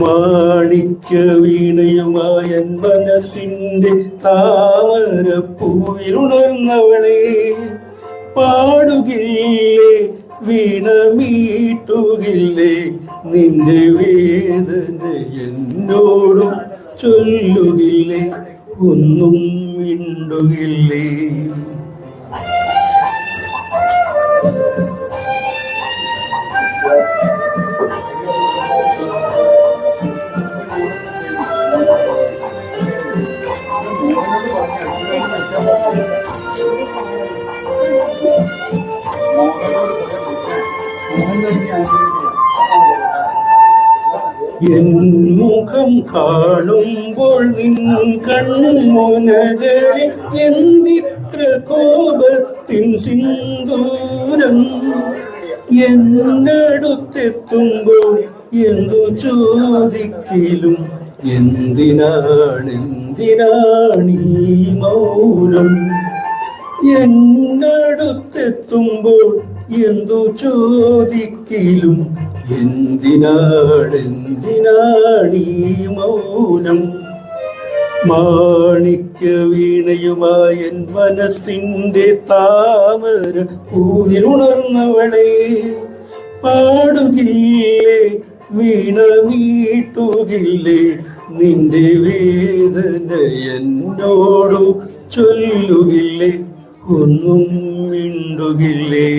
മാണിക്യ വീണയുമായൻ മനസ്സിന്റെ താമര പൂവിലുണർന്നവളെ പാടുകില്ലേ വീണമീട്ടുകില്ലേ നിന്റെ വേദന എന്നോടും ചൊല്ലുകില്ലേ ഒന്നും മിണ്ടുകില്ലേ. എൻ മുഖം കാണുമ്പോൾ നിൻ കൺമുനകളിൽ എന്തിത്ര കോപത്തിൻ സിന്ദൂരം? എന്നടുത്തെത്തുമ്പോൾ എന്തു ചോദിക്കലും? എന്തിനാണ് എന്തിനാണ് ഈ മൗനം? എന്നടുത്തെത്തുമ്പോൾ എന്തു ചോദിക്കലും? എന്തിനാണെന്തിനാണീ മൗനം? മാണിക്യ വീണയുമായ മനസ്സിന്റെ താമര പൂവിലുണർന്നവളെ പാടുകില്ലേ? വീണ വീട്ടുകില്ലേ? നിന്റെ വേദന എന്നോടു ചൊല്ലുകില്ലേ? ഒന്നും മിണ്ടുകില്ലേ?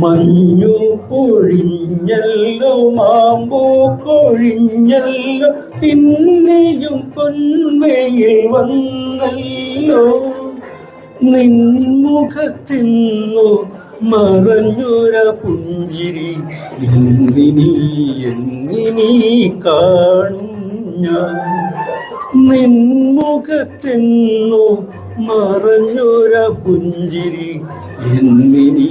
മഞ്ഞു പൊഴിഞ്ഞല്ലോ മാമ്പൂ കൊഴിഞ്ഞല്ലോ പിന്നെയും പൊന്മയിൽ വന്നല്ലോ. നിൻമുഖത്തിന്നു മറഞ്ഞൊര പുഞ്ചിരി എന്തിനി എന്തിനി കാണും ഞാൻ? നിൻമുഖത്തെന്നു മറഞ്ഞൊര പുഞ്ചിരി എന്നിനീ